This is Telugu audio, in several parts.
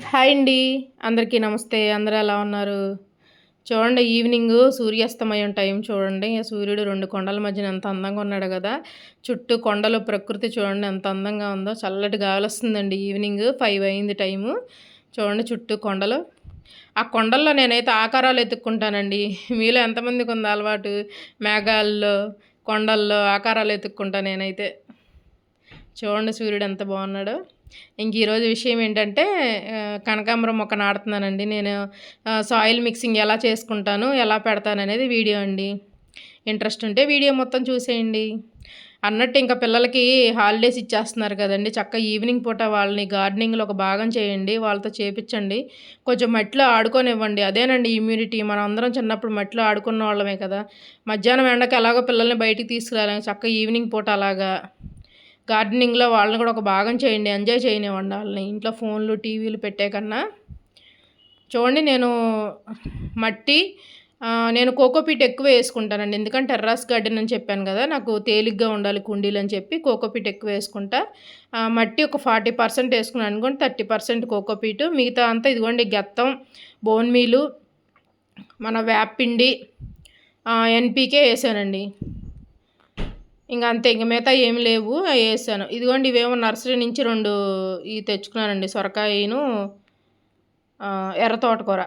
హాయ్ అండి. అందరికీ నమస్తే. అందరూ ఎలా ఉన్నారు? చూడండి ఈవినింగ్ సూర్యాస్తమయం టైం చూడండి. సూర్యుడు రెండు కొండల మధ్యన ఎంత అందంగా ఉన్నాడు కదా. చుట్టూ కొండలు ప్రకృతి చూడండి ఎంత అందంగా ఉందో. చల్లటి గాలి వస్తుందండి ఈవినింగ్. ఫైవ్ అయింది టైము. చూడండి చుట్టూ కొండలు. ఆ కొండల్లో నేనైతే ఆకారాలు ఎత్తుక్కుంటానండి. మీలో ఎంతమందికి ఉంది అలవాటు? మేఘాల్లో కొండల్లో ఆకారాలు ఎత్తుక్కుంటా నేనైతే. చూడండి సూర్యుడు ఎంత బాగున్నాడో. ఇంక ఈరోజు విషయం ఏంటంటే కనకాంబరం మొక్క నాడుతున్నానండి నేను సాయిల్ మిక్సింగ్ ఎలా చేసుకుంటాను ఎలా పెడతాను అనేది వీడియో అండి. ఇంట్రెస్ట్ ఉంటే వీడియో మొత్తం చూసేయండి. అన్నట్టు ఇంకా పిల్లలకి హాలిడేస్ ఇచ్చేస్తున్నారు కదండి. చక్క ఈవినింగ్ పూట వాళ్ళని గార్డెనింగ్లో ఒక భాగం చేయండి వాళ్ళతో చేపించండి. కొంచెం మట్టిలో ఆడుకోనివ్వండి. అదేనండి ఇమ్యూనిటీ మనం అందరం చిన్నప్పుడు మట్టిలో ఆడుకున్న వాళ్ళమే కదా. మధ్యాహ్నం ఎండకు ఎలాగో పిల్లల్ని బయటికి తీసుకురాలి. చక్క ఈవినింగ్ పూట అలాగా. గార్డెనింగ్లో వాళ్ళని కూడా ఒక భాగం చేయండి ఎంజాయ్ చేయనివ్వండి వాళ్ళని. ఇంట్లో ఫోన్లు టీవీలు పెట్టే కన్నా. చూడండి నేను మట్టి నేను కోకోపీట్ ఎక్కువ వేసుకుంటానండి. ఎందుకంటే టెర్రాస్ గార్డెన్ అని చెప్పాను కదా నాకు తేలిగ్గా ఉండాలి కుండీలు అని చెప్పి కోకోపీట్ ఎక్కువ వేసుకుంటా. మట్టి ఒక ఫార్టీ పర్సెంట్ వేసుకున్నాను అనుకోండి థర్టీ పర్సెంట్ కోకోపీటు మిగతా అంతా ఇదిగోండి గెత్తం బోన్ మీలు మన వేపిండి ఎన్పీకే వేసానండి. ఇంకా అంతే ఇంక మిగతా ఏమి లేవు వేసాను. ఇదిగోండి ఇవేమో నర్సరీ నుంచి రెండు ఇవి తెచ్చుకున్నానండి సొరకాయను ఎర్ర తోటకూర.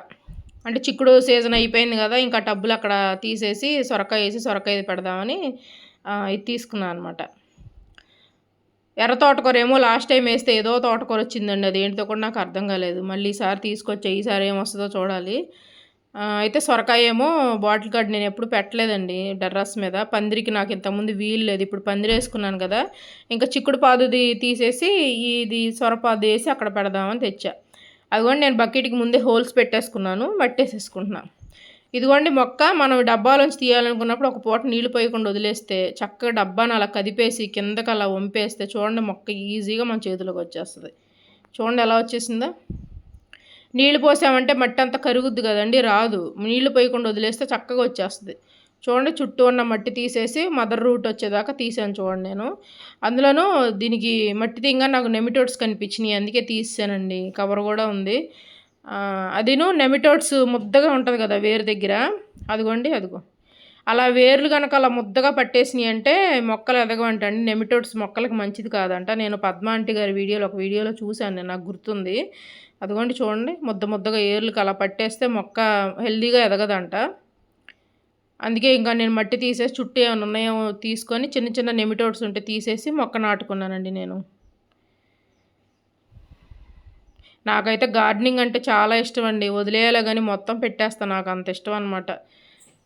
అంటే చిక్కుడు సీజన్ అయిపోయింది కదా ఇంకా టబ్బులు అక్కడ తీసేసి సొరకాయ వేసి సొరకాయ పెడదామని ఇది తీసుకున్నాను అనమాట ఎర్ర తోటకూర ఏమో లాస్ట్ టైం వేస్తే ఏదో తోటకూర వచ్చిందండి అది ఏంటో కూడా నాకు అర్థం కాలేదు. మళ్ళీ ఈసారి తీసుకొచ్చే ఈసారి ఏమొస్తుందో చూడాలి. అయితే సొరకాయ ఏమో బాటిల్ కార్డ్ నేను ఎప్పుడు పెట్టలేదండి డర్రస్ మీద. పందిరికి నాకు ఇంతకుముందు వీలు లేదు. ఇప్పుడు పందిరి వేసుకున్నాను కదా ఇంకా చిక్కుడు పాదుది తీసేసి ఇది సొరపాదు వేసి అక్కడ పెడదామని తెచ్చా. అదిగోండి నేను బకెట్కి ముందే హోల్స్ పెట్టేసుకున్నాను పట్టేసేసుకుంటున్నాను ఇదిగోండి మొక్క మనం డబ్బాలోంచి తీయాలనుకున్నప్పుడు ఒక పూట నీళ్ళు పోయకుండా వదిలేస్తే చక్కగా డబ్బాను అలా కదిపేసి కిందకి అలా వంపేస్తే చూడండి మొక్క ఈజీగా మన చేతిలోకి వచ్చేస్తుంది. చూడండి ఎలా వచ్చేసిందో. నీళ్ళు పోసామంటే మట్టి అంతా కరుగుద్ది కదండి రాదు. నీళ్ళు పోయకుండా వదిలేస్తే చక్కగా వచ్చేస్తుంది. చూడండి చుట్టూ ఉన్న మట్టి తీసేసి మదర్ రూట్ వచ్చేదాకా తీసాను చూడండి నేను. అందులోనూ దీనికి మట్టి తీంగా నాకు నెమిటోడ్స్ కనిపించినాయి అందుకే తీసానండి కవర్ కూడా ఉంది. అదిను నెమిటోడ్స్ ముద్దగా ఉంటుంది కదా వేరు దగ్గర. అదిగోండి అదిగో. అలా వేర్లు కనుక అలా ముద్దగా పట్టేసినాయి అంటే మొక్కలు ఎదగవంటండి నెమిటోడ్స్ మొక్కలకు మంచిది కాదంట. నేను పద్మాంటి గారి వీడియోలో ఒక వీడియోలో చూశాను నాకు గుర్తుంది. అదిగోండి చూడండి ముద్ద ముద్దగా ఏర్లకు అలా పట్టేస్తే మొక్క హెల్దీగా ఎదగదంట. అందుకే ఇంకా నేను మట్టి తీసేసి చుట్టూ ఏమైనా ఉన్నాయో తీసుకొని చిన్న చిన్న నెమిటోడ్స్ ఉంటే తీసేసి మొక్క నాటుకున్నానండి నేను. నాకైతే గార్డెనింగ్ అంటే చాలా ఇష్టం అండి. వదిలేయాలి కానీ మొత్తం పెట్టేస్తాను నాకు అంత ఇష్టం అనమాట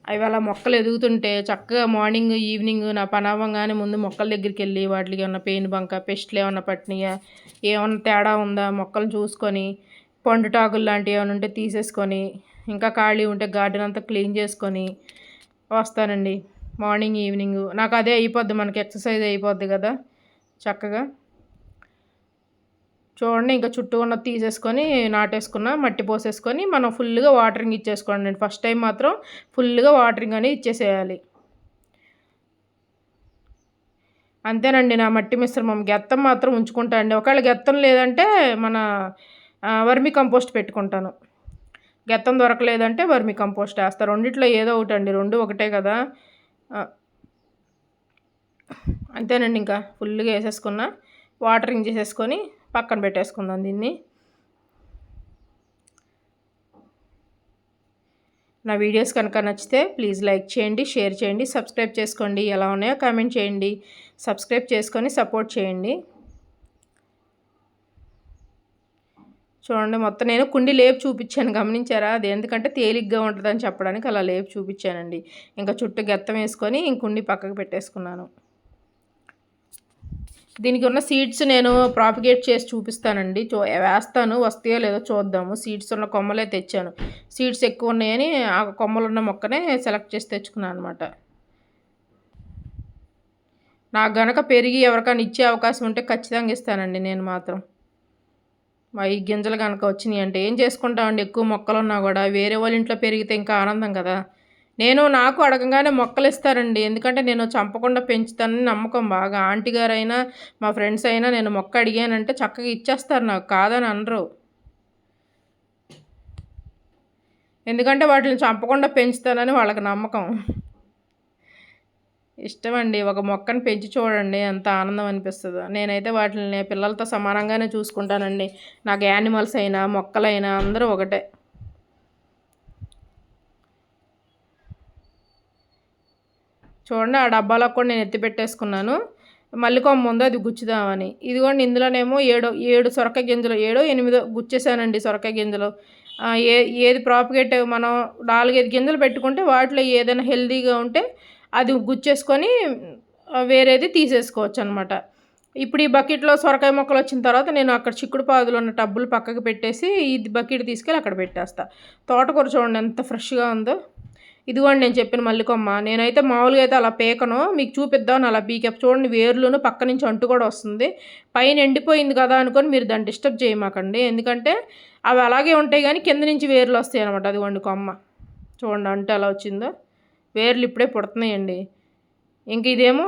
అవి అలా మొక్కలు ఎదుగుతుంటే చక్కగా మార్నింగ్ ఈవినింగ్ నా పని అవ్వగానే ముందు మొక్కల దగ్గరికి వెళ్ళి వాటికి ఏమన్నా పెయిన్ బంక పెస్ట్లు ఏమన్నా పట్టినాయా? ఏమన్నా తేడా ఉందా? మొక్కలు చూసుకొని పండుటాకులు లాంటివి ఏమైనా ఉంటే తీసేసుకొని ఇంకా ఖాళీ ఉంటే గార్డెన్ అంతా క్లీన్ చేసుకొని వస్తానండి. Morning evening. నాకు అదే అయిపోద్ది మనకి ఎక్సర్సైజ్ అయిపోద్ది కదా చక్కగా. చూడండి ఇంకా చుట్టూ ఉన్న తీసేసుకొని నాటేసుకున్న మట్టి పోసేసుకొని మనం ఫుల్గా వాటరింగ్ ఇచ్చేసుకోండి. ఫస్ట్ టైం మాత్రం ఫుల్గా వాటరింగ్ అనేది ఇచ్చేసేయాలి. అంతేనండి నా మట్టి మిశ్రమం. గెత్తం మాత్రం ఉంచుకుంటా అండి. ఒకవేళ గెత్తం లేదంటే మన వర్మి కంపోస్ట్ పెట్టుకుంటాను. గెత్తం దొరకలేదంటే వర్మి కంపోస్ట్ వేస్తా. రెండిట్లో ఏదో ఒకటి అండి రెండు ఒకటే కదా. అంతేనండి ఇంకా. ఫుల్గా వేసేసుకున్నా వాటరింగ్ చేసేసుకొని పక్కన పెట్టేసుకుందాం దీన్ని. నా వీడియోస్ కనుక నచ్చితే ప్లీజ్ లైక్ చేయండి షేర్ చేయండి సబ్స్క్రైబ్ చేసుకోండి. ఎలా ఉన్నాయో కామెంట్ చేయండి. సబ్స్క్రైబ్ చేసుకొని సపోర్ట్ చేయండి. చూడండి మొత్తం నేను కుండి లేపు చూపించాను గమనించారా? అది ఎందుకంటే తేలిగ్గా ఉంటుందని చెప్పడానికి అలా లేపు చూపించానండి. ఇంకా చుట్టూ గెత్తం వేసుకొని ఇంకుండి పక్కకు పెట్టేసుకున్నాను. దీనికి ఉన్న సీడ్స్ నేను ప్రాపిగేట్ చేసి చూపిస్తానండి. చూ వేస్తాను వస్తాయో లేదో చూద్దాము. సీడ్స్ ఉన్న కొమ్మలే తెచ్చాను. సీడ్స్ ఎక్కువ ఉన్నాయని ఆ కొమ్మలు ఉన్న మొక్కనే సెలెక్ట్ చేసి తెచ్చుకున్నాను అనమాట నాకు గనక పెరిగి ఎవరికైనా ఇచ్చే అవకాశం ఉంటే ఖచ్చితంగా ఇస్తానండి నేను మాత్రం. మా ఈ గింజలు కనుక వచ్చినాయి అంటే ఏం చేసుకుంటామండి? ఎక్కువ మొక్కలు ఉన్నా కూడా వేరే వాళ్ళ ఇంట్లో పెరిగితే ఇంకా ఆనందం కదా. నేను నాకు అడగంగానే మొక్కలు ఇస్తారండి ఎందుకంటే నేను చంపకుండా పెంచుతానని నమ్మకం బాగా. ఆంటీ గారైనా మా ఫ్రెండ్స్ అయినా నేను మొక్క అడిగానంటే చక్కగా ఇచ్చేస్తారు నాకు. కాదని అనరు. ఎందుకంటే వాటిని చంపకుండా పెంచుతానని వాళ్ళకి నమ్మకం. ఇష్టం అండి ఒక మొక్కను పెంచి చూడండి. ఎంత ఆనందం అనిపిస్తుందో. నేనైతే వాటిని పిల్లలతో సమానంగానే చూసుకుంటానండి. నాకు యానిమల్స్ అయినా మొక్కలైనా అందరూ ఒకటే. చూడండి ఆ డబ్బాలో కూడా నేను ఎత్తి పెట్టేసుకున్నాను. మల్లికొమ్మ ఉందో అది గుచ్చుదామని. ఇదిగోండి ఇందులోనేమో ఏడో ఏడు సొరకాయ గింజలు ఏడో ఎనిమిదో గుచ్చేసానండి సొరకాయ గింజలు. ఏ ఏది ప్రాపగేట్ మనం నాలుగైదు గింజలు పెట్టుకుంటే వాటిలో ఏదైనా హెల్తీగా ఉంటే అది గుచ్చేసుకొని వేరేది తీసేసుకోవచ్చు అనమాట ఇప్పుడు ఈ బకెట్లో సొరకాయ మొక్కలు వచ్చిన తర్వాత నేను అక్కడ చిక్కుడు పాదులు ఉన్న టబ్బులు పక్కకు పెట్టేసి ఇది బకెట్ తీసుకెళ్ళి అక్కడ పెట్టేస్తా. తోటకూర చూడండి ఎంత ఫ్రెష్గా ఉందో. ఇదిగోండి నేను చెప్పిన మల్లికొమ్మ నేనైతే మామూలుగా అయితే అలా పీకను మీకు చూపిద్దామని అలా పీకప్ చూడండి వేర్లును పక్క నుంచి అంటు కూడా వస్తుంది. పైన ఎండిపోయింది కదా అనుకొని మీరు దాన్ని డిస్టర్బ్ చేయమాకండి. ఎందుకంటే అవి అలాగే ఉంటాయి కానీ కింద నుంచి వేర్లు వస్తాయి అనమాట అదిగోండి కొమ్మ. చూడండి అంటే ఎలా వచ్చిందో. వేర్లు ఇప్పుడే పుడుతున్నాయండి. ఇంక ఇదేమో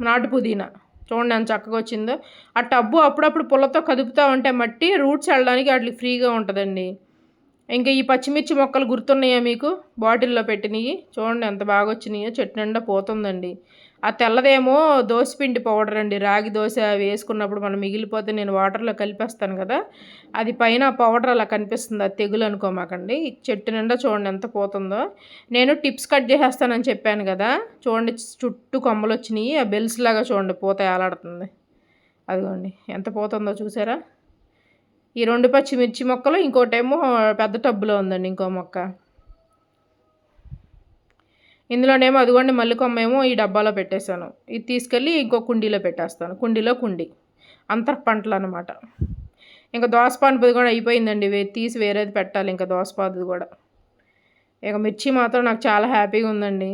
నాటు పుదీనా. చూడండి ఎంత చక్కగా వచ్చిందో. ఆ టబ్బు అప్పుడప్పుడు పుల్లతో కదుపుతూ ఉంటే మట్టి రూట్స్ వెళ్ళడానికి వాటికి ఫ్రీగా ఉంటుందండి. ఇంకా ఈ పచ్చిమిర్చి మొక్కలు గుర్తున్నాయా మీకు? బాటిల్లో పెట్టినవి. చూడండి ఎంత బాగా వచ్చినాయో. చెట్టు నిండా పోతుందండి. ఆ తెల్లదేమో దోశపిండి పౌడర్ అండి. రాగి దోశ వేసుకున్నప్పుడు మనం మిగిలిపోతే నేను వాటర్లో కలిపేస్తాను కదా. అది పైన పౌడర్ అలా కనిపిస్తుంది. అది తెగులు అనుకోమాకండి. చెట్టు నిండా చూడండి ఎంత పోతుందో. నేను టిప్స్ కట్ చేసేస్తానని చెప్పాను కదా. చూడండి చుట్టూ కొమ్మలు వచ్చినాయి. ఆ బెల్స్ లాగా చూడండి. పూత ఏలాడుతుంది. అదిగోండి. ఎంత పోతుందో చూసారా? ఈ రెండు పచ్చిమిర్చి మొక్కలు ఇంకోటేమో పెద్ద టబ్బులో ఉందండి ఇంకో మొక్క. ఇందులోనేమో అదిగోండి మల్లికొమ్మ ఏమో ఈ డబ్బాలో పెట్టేశాను. ఇది తీసుకెళ్ళి ఇంకో కుండీలో పెట్టేస్తాను. కుండీలో కుండి. అంతర్ పంటలు అనమాట ఇంకా దోసపానుపది కూడా అయిపోయిందండి. తీసి వేరేది పెట్టాలి ఇంకా దోసపాదుది కూడా. ఇక మిర్చి మాత్రం నాకు చాలా హ్యాపీగా ఉందండి.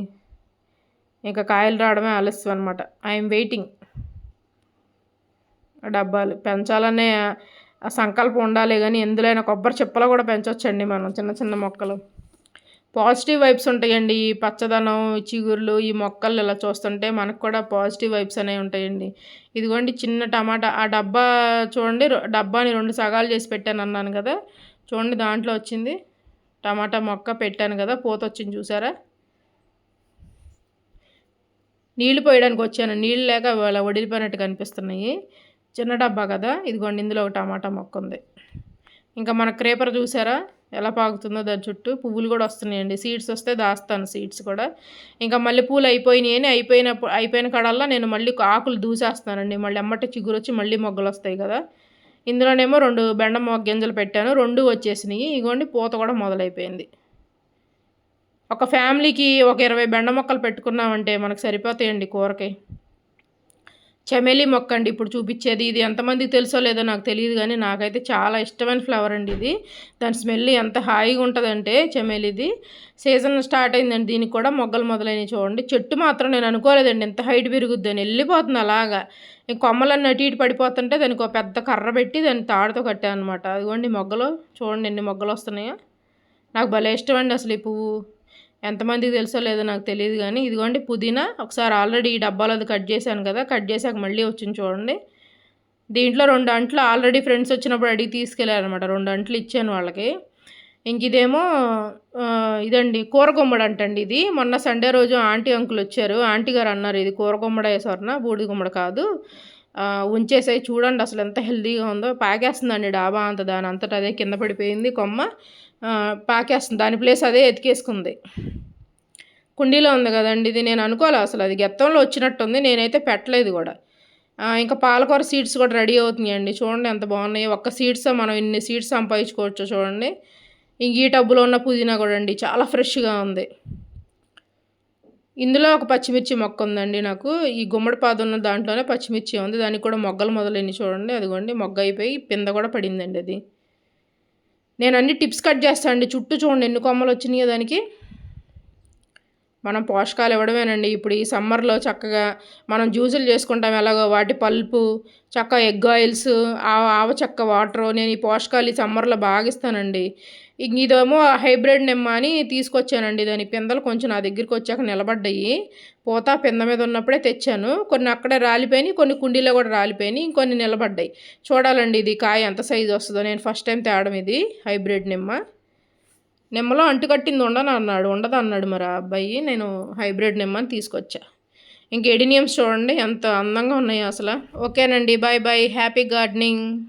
ఇంకా కాయలు రావడమే ఆలస్యం అనమాట ఐఎమ్ వెయిటింగ్. డబ్బాలు పెంచాలనే సంకల్పం ఉండాలి కానీ ఎందులోనైనా కొబ్బరి చిప్పలు కూడా పెంచవచ్చండి మనం చిన్న చిన్న మొక్కలు. పాజిటివ్ వైబ్స్ ఉంటాయండి. ఈ పచ్చదనం చిగుర్లు ఈ మొక్కలు ఇలా చూస్తుంటే మనకు కూడా పాజిటివ్ వైబ్స్ అనేవి ఉంటాయండి. ఇదిగోండి చిన్న టమాటా. ఆ డబ్బా చూడండి డబ్బాని రెండు సగాలు చేసి పెట్టాను అన్నాను కదా. చూడండి దాంట్లో వచ్చింది టమాటా మొక్క పెట్టాను కదా. పూత వచ్చింది చూసారా? నీళ్ళు పోయడానికి వచ్చాను. నీళ్ళు లేక అలా వడిలిపోయినట్టు కనిపిస్తున్నాయి. చిన్న డబ్బా కదా? ఇదిగోండి ఇందులో ఒక టమాటా మొక్క ఉంది ఇంకా మన క్రేపర్ చూసారా? ఎలా పాకుతుందో దాని చుట్టూ పువ్వులు కూడా వస్తున్నాయండి. సీడ్స్ వస్తే దాస్తాను సీడ్స్ కూడా. ఇంకా మళ్ళీ పూలు అయిపోయినాయి అని అయిపోయిన అయిపోయిన కడల్లా నేను మళ్ళీ ఆకులు దూసేస్తానండి మళ్ళీ అమ్మట చిగురు వచ్చి మళ్ళీ మొగ్గలు వస్తాయి కదా. ఇందులోనేమో రెండు బెండ మొగ్గ గింజలు పెట్టాను. రెండు వచ్చేసినాయి. ఇగోండి పూత కూడా మొదలైపోయింది. ఒక ఫ్యామిలీకి ఒక ఇరవై బెండ మొక్కలు పెట్టుకున్నామంటే మనకు సరిపోతాయండి కూరకి. చమెలి మొక్క అండి. ఇప్పుడు చూపించేది ఇది ఎంతమందికి తెలుసో లేదో నాకు తెలియదు కానీ నాకైతే చాలా ఇష్టమైన ఫ్లవర్ అండి ఇది. దాని స్మెల్ ఎంత హాయిగా ఉంటుందంటే చమెలిది. సీజన్ స్టార్ట్ అయిందండి. దీనికి కూడా మొగ్గలు మొదలైనవి చూడండి. చెట్టు మాత్రం నేను అనుకోలేదండి. ఎంత హైట్ పెరుగుద్దని వెళ్ళిపోతుంది అలాగా. కొమ్మలన్నీ అటు ఇటు పడిపోతుంటే దానికి ఒక పెద్ద కర్ర పెట్టి దాన్ని తాడుతో కట్టాను అనమాట అదిగోండి మొగ్గలు. చూడండి ఎన్ని మొగ్గలు వస్తున్నాయో. నాకు భలే ఇష్టం అండి అసలు ఈ పువ్వు. ఎంతమందికి తెలుసో లేదో నాకు తెలియదు కానీ ఇదిగోండి పుదీనా. ఒకసారి ఆల్రెడీ ఈ డబ్బాలో అది కట్ చేశాను కదా కట్ చేశాక మళ్ళీ వచ్చింది చూడండి. దీంట్లో రెండు అంట్లు ఆల్రెడీ ఫ్రెండ్స్ వచ్చినప్పుడు అడిగి తీసుకెళ్ళారనమాట రెండు అంట్లు ఇచ్చాను వాళ్ళకి. ఇంక ఇదేమో ఇదండి కూరగుమ్మడి అంటండి ఇది. మొన్న సండే రోజు ఆంటీ అంకుల్ వచ్చారు. ఆంటీ గారు అన్నారు ఇది కూర గుమ్మడి వేసారన బూడి గుమ్మడి కాదు. ఉంచేసాయి. చూడండి అసలు ఎంత హెల్దీగా ఉందో. పాకేస్తుందండి డాబా అంత దాని అంతటా అదే కింద పడిపోయింది కొమ్మ. పాకేస్తుంది. దాని ప్లేస్ అదే ఎతికేసుకుంది. కుండీలో ఉంది కదండి. ఇది నేను అనుకోలే అసలు. అది గెత్తంలో వచ్చినట్టుంది. నేనైతే పెట్టలేదు కూడా. ఇంకా పాలకూర సీడ్స్ కూడా రెడీ అవుతున్నాయండి. చూడండి ఎంత బాగున్నాయి. ఒక్క సీడ్స్ మనం ఇన్ని సీడ్స్ సంపాదించుకోవచ్చు చూడండి. ఇంక ఈ టబ్బులో ఉన్న పుదీనా కూడా అండి. చాలా ఫ్రెష్గా ఉంది. ఇందులో ఒక పచ్చిమిర్చి మొక్క ఉందండి నాకు. ఈ గుమ్మడి పాదు ఉన్న దాంట్లోనే పచ్చిమిర్చి ఉంది. దానికి కూడా మొగ్గలు మొదలైనవి చూడండి. అదిగోండి మొగ్గ అయిపోయి పింద కూడా పడిందండి అది. నేను అన్ని టిప్స్ కట్ చేస్తాను అండి. చుట్టూ చూడండి ఎన్ని కొమ్మలు వచ్చినాయో దానికి. మనం పోషకాలు ఇవ్వడమేనండి. ఇప్పుడు ఈ సమ్మర్లో చక్కగా మనం జ్యూసులు చేసుకుంటాం. ఎలాగో వాటి పల్పు చక్క ఎగ్ ఆయిల్స్ ఆవ చక్క వాటర్. నేను ఈ పోషకాలు ఈ సమ్మర్లో బాగా ఇస్తానండి. ఇదేమో హైబ్రిడ్ నిమ్మ అని తీసుకొచ్చానండి. దాని పిందలు కొంచెం నా దగ్గరికి వచ్చాక నిలబడ్డాయి. పూత పింద మీద ఉన్నప్పుడే తెచ్చాను. కొన్ని అక్కడే రాలిపోయినాయి కొన్ని కుండీలో కూడా రాలిపోయినాయి ఇంకొన్ని నిలబడ్డాయి. చూడాలండి ఇది కాయ ఎంత సైజు వస్తుందో. నేను ఫస్ట్ టైం తేడం ఇది హైబ్రిడ్ నిమ్మ. నిమ్మలో అంటుకట్టింది ఉండను అన్నాడు. ఉండదు అన్నాడు మరి ఆ అబ్బాయి. నేను హైబ్రిడ్ నిమ్మని తీసుకొచ్చా. ఇంక ఎడినియమ్స్ చూడండి ఎంత అందంగా ఉన్నాయి అసలు. ఓకేనండి బాయ్ బాయ్. Happy gardening.